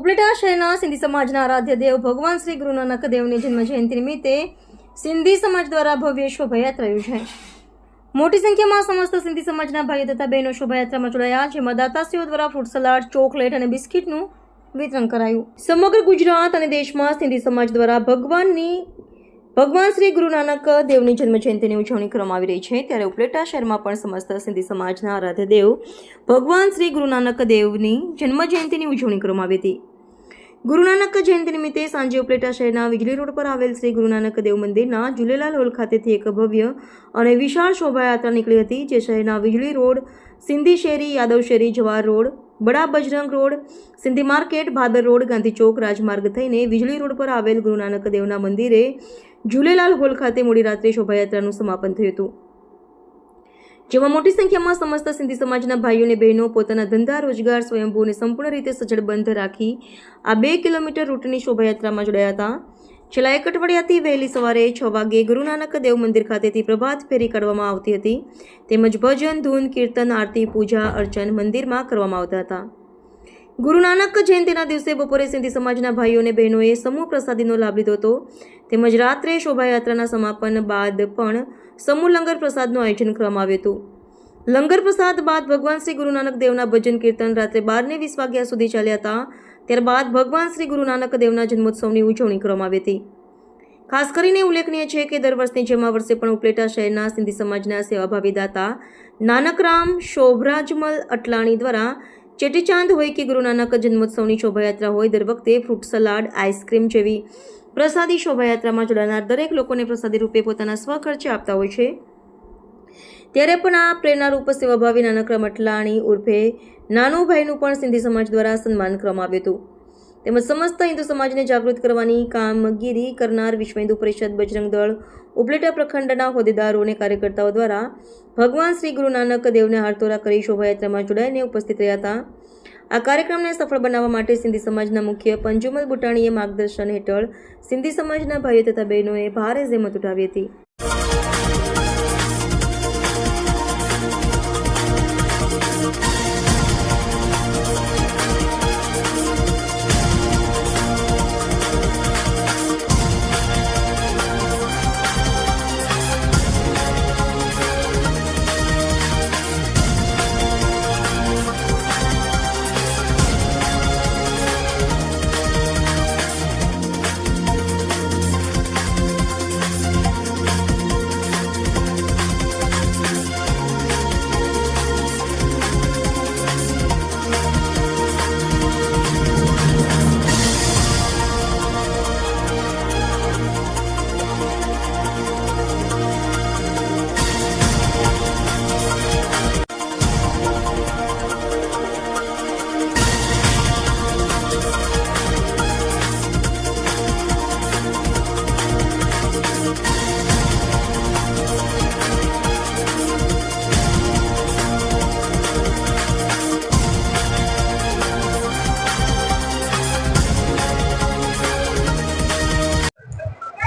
ઉપલેટા શહેરના સિંધી સમાજના આરાધ્ય દેવ ભગવાન શ્રી ગુરુ નાનક દેવની જન્મ જયંતિ નિમિત્તે સિંધી સમાજ દ્વારા ભવ્ય શોભાયાત્રા યોજાઈ. મોટી સંખ્યામાં સમસ્ત સિંધી સમાજના ભાઈઓ તથા બહેનો શોભાયાત્રામાં જોડાયા, જેમાં દાતાશ્રીઓ દ્વારા ફ્રૂટ સલાડ, ચોકલેટ અને બિસ્કિટનું વિતરણ કરાયું. સમગ્ર ગુજરાત અને દેશમાં સિંધી સમાજ દ્વારા ભગવાનની, ભગવાન શ્રી ગુરુ નાનક દેવની જન્મ જયંતિની ઉજવણી કરવામાં આવી રહી છે. ત્યારે ઉપલેટા શહેરમાં પણ સમસ્ત સિંધી સમાજના આરાધ્ય દેવ ભગવાન શ્રી ગુરુ નાનક દેવની જન્મ જયંતિની ઉજવણી કરવામાં આવી હતી. ગુરુ જયંતિ નિમિત્તે સાંજે ઉપલેટા શહેરના વીજળી રોડ પર આવેલ શ્રી ગુરુ નાનક દેવ મંદિરના ઝુલેલાલ હોલ ખાતેથી એક ભવ્ય અને વિશાળ શોભાયાત્રા નીકળી હતી, જે શહેરના વીજળી રોડ, સિંધી શેરી, યાદવ શેરી, Jawahar road, Bada Bajrang road, Sindhi market, Bhadar road, Gandhi Chowk, રાજમાર્ગ થઈને વીજળી રોડ પર આવેલ ગુરુ નાનક દેવના મંદિરે ઝુલેલાલ હોલ ખાતે મોડી રાત્રે શોભાયાત્રાનું સમાપન થયું હતું. જેમાં મોટી સંખ્યામાં સમસ્ત સિંધી સમાજના ભાઈઓ અને બહેનો પોતાના ધંધા, રોજગાર સ્વયંભૂને સંપૂર્ણ રીતે સજ્જડ બંધ રાખી આ બે કિલોમીટર રૂટની શોભાયાત્રામાં જોડાયા હતા. છેલ્લા એક અઠવાડિયાથી વહેલી સવારે છ વાગે ગુરુ નાનક દેવ મંદિર ખાતેથી પ્રભાત ફેરી કાઢવામાં આવતી હતી. તેમજ ભજન, ધૂન, કીર્તન, આરતી, પૂજા, અર્ચન મંદિરમાં કરવામાં આવતા હતા. ગુરુ નાનક જયંતિના દિવસે બપોરે સિંધી સમાજના ભાઈઓ અને બહેનોએ સમૂહ પ્રસાદીનો લાભ લીધો હતો. તેમજ રાત્રે શોભાયાત્રાના સમાપન બાદ પણ સમૂહ લંગર પ્રસાદનું આયોજન કરવામાં આવ્યું હતું. લંગર પ્રસાદ બાદ ભગવાન શ્રી ગુરુ નાનક દેવના ભજન કીર્તન રાત્રે બારને વીસ વાગ્યા સુધી ચાલ્યા હતા. ત્યારબાદ ભગવાન શ્રી ગુરુ નાનક દેવના જન્મોત્સવની ઉજવણી કરવામાં આવી હતી. ખાસ કરીને ઉલ્લેખનીય છે કે દર વર્ષની જેમ આ વર્ષે પણ ઉપલેટા શહેરના સિંધી સમાજના સેવાભાવી દાતા નાનકરામ શોભરાજમલ અટલાણી દ્વારા ચેટીચાંદ હોય કે ગુરુ નાનક જન્મોત્સવની શોભાયાત્રા હોય, દર વખતે ફ્રૂટ સલાડ, આઈસ્ક્રીમ જેવી પ્રસાદી શોભાયાત્રામાં જોડાનાર દરેક લોકોને પ્રસાદી રૂપે પોતાના સ્વખર્ચે આપતા હોય છે. ત્યારે પણ આ પ્રેરણારૂપ સેવાભાવી નાનકરામ અટલાણી ઉર્ફે નાનુભાઈનું પણ સિંધી સમાજ દ્વારા સન્માન કરવામાં આવ્યું હતું. તેમજ સમસ્ત હિન્દુ સમાજને જાગૃત કરવાની કામગીરી કરનાર વિશ્વ હિન્દુ પરિષદ બજરંગ દળ ઉપલેટા પ્રખંડના હોદ્દેદારો અને કાર્યકર્તાઓ દ્વારા ભગવાન શ્રી ગુરુ નાનક દેવને હારતોરા કરી શોભાયાત્રામાં જોડાઈને ઉપસ્થિત રહ્યા હતા. આ કાર્યક્રમને સફળ બનાવવા માટે સિંધી સમાજના મુખ્ય પંજુમલ બુટાણીએ માર્ગદર્શન હેઠળ સિંધી સમાજના ભાઈઓ તથા બહેનોએ ભારે જહેમત ઉઠાવી હતી.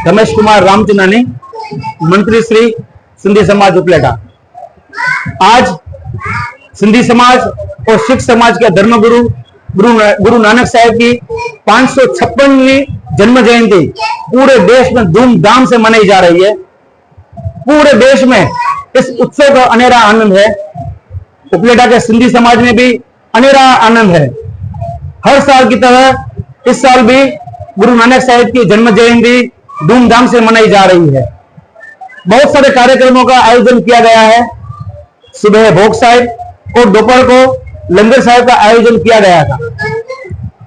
रमेश कुमार रामचंदानी, मंत्री श्री सिंधी समाज उपलेटा। आज सिंधी समाज और सिख समाज के धर्मगुरु, गुरु गुरु नानक साहब की पाँच सौ जन्म जयंती पूरे देश में धूमधाम से मनाई जा रही है। पूरे देश में इस उत्सव का अनेरा आनंद है। उपलेटा के सिंधी समाज में भी अनेरा आनंद है। हर साल की तरह इस साल भी गुरु नानक साहब की जन्म जयंती धूमधाम से मनाई जा रही है। बहुत सारे कार्यक्रमों का आयोजन किया गया है। सुबह भोग साहिब और दोपहर को लंगर साहिब का आयोजन किया गया था।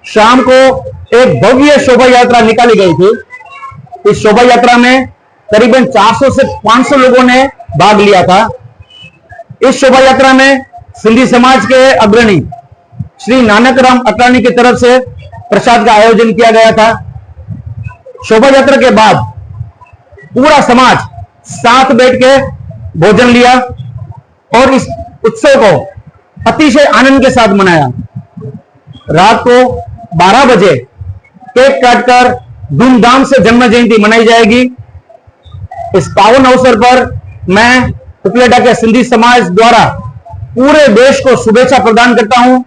शाम को एक भव्य शोभा यात्रा निकाली गई थी। इस शोभा यात्रा में करीबन 400 से 500 लोगों ने भाग लिया था। इस शोभा यात्रा में सिंधी समाज के अग्रणी श्री नानक राम अटानी की तरफ़ से प्रसाद का आयोजन किया गया था। शोभा यात्रा के बाद पूरा समाज साथ बैठ के भोजन लिया और इस उत्सव को अतिशय आनंद के साथ मनाया। रात को 12 बजे केक काटकर धूमधाम से जन्म जयंती मनाई जाएगी। इस पावन अवसर पर मैं उपलेटा के सिंधी समाज द्वारा पूरे देश को शुभेच्छा प्रदान करता हूँ।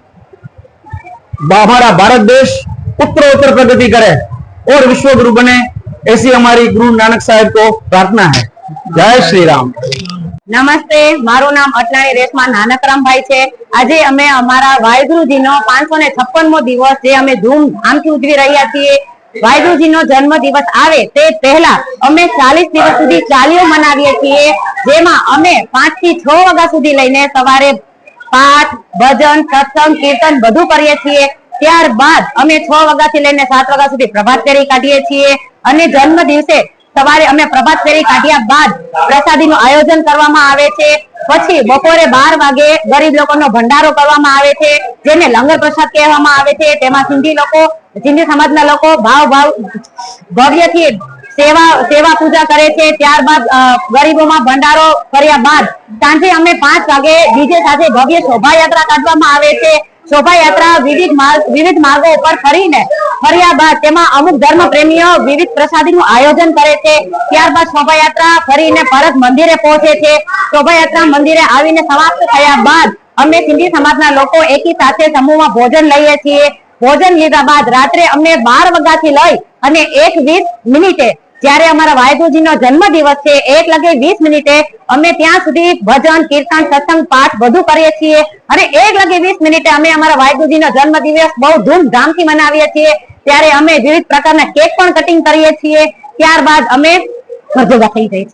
हमारा भारत देश उत्तर उत्तर प्रगति करे। और विश्व गुरु बने ऐसी हमारी गुरु नानक साहब को प्रार्थना है जय श्री राम નમસ્તે મારું નામ અટલાણી રેશમા નાનકરામભાઈ છે આજે અમે અમારા વાહેગુરુજીનો પાંચસો ને છપ્પનમો દિવસ જે અમે ધૂમધામથી ઉજવી રહ્યા છીએ વાહેગુરુજીનો જન્મ દિવસ આવે તે પહેલા અમે ચાલીસ દિવસ સુધી ચાલીઓ મનાવીએ છીએ જેમાં અમે પાંચ થી છ વાગ્યા સુધી લઈને સવારે પાઠ ભજન સત્સંગ કીર્તન બધું કરીએ છીએ ત્યારબાદ અમે છ વાગ્યાથી લઈને સાત વાગ્યા સુધી પ્રભાત ફેરી કાઢીએ છીએ અને જન્મ દિવસે સવારે અમે પ્રભાત ફેરી કાઢ્યા બાદ પ્રસાદીનું આયોજન કરવામાં આવે છે. પછી બપોરે બાર વાગે ગરીબ લોકોનો ભંડારો કરવામાં આવે છે, જેને લંગર પ્રસાદ કહેવામાં આવે છે. તેમાં સિંધી લોકો, સિંધી સમાજના લોકો ભાવ ભાવ ભવ્યથી સેવા સેવા પૂજા કરે છે. ત્યારબાદ ગરીબોમાં ભંડારો કર્યા બાદ સાંજે અમે પાંચ વાગે ડીજે સાથે ભવ્ય શોભાયાત્રા કાઢવામાં આવે છે. શોભાયાત્રા વિવિધ વિવિધ માર્ગો ઉપર ફરીને ફર્યા બાદ તેમાં અમુક ધર્મ પ્રેમીઓ વિવિધ પ્રસાદીનું આયોજન કરે છે. ત્યારબાદ શોભાયાત્રા ફરીને પરત મંદિરે પહોંચે છે. શોભાયાત્રા મંદિરે આવીને સમાપ્ત થયા બાદ અમે સિંધી સમાજના લોકો એકી સાથે સમૂહમાં ભોજન લઈએ છીએ. ભોજન લીધા બાદ રાત્રે અમને બાર વાગ્યાથી લઈ અને એક વીસ મિનિટે જ્યારે અમારા વાહેગુરુજીનો જન્મ દિવસ છે, એક લગે વીસ મિનિટે અમે ત્યાં સુધી ભજન, કીર્તન, સત્સંગ, પાઠ બધું કરીએ છીએ. અને એક લગે વીસ મિનિટે અમે અમારા વાહેગુરુજીનો જન્મ દિવસ બહુ ધૂમધામથી મનાવીએ છીએ. ત્યારે અમે વિવિધ પ્રકારના કેક પણ કટિંગ કરીએ છીએ. ત્યારબાદ અમે વધુ થઈ જાય છે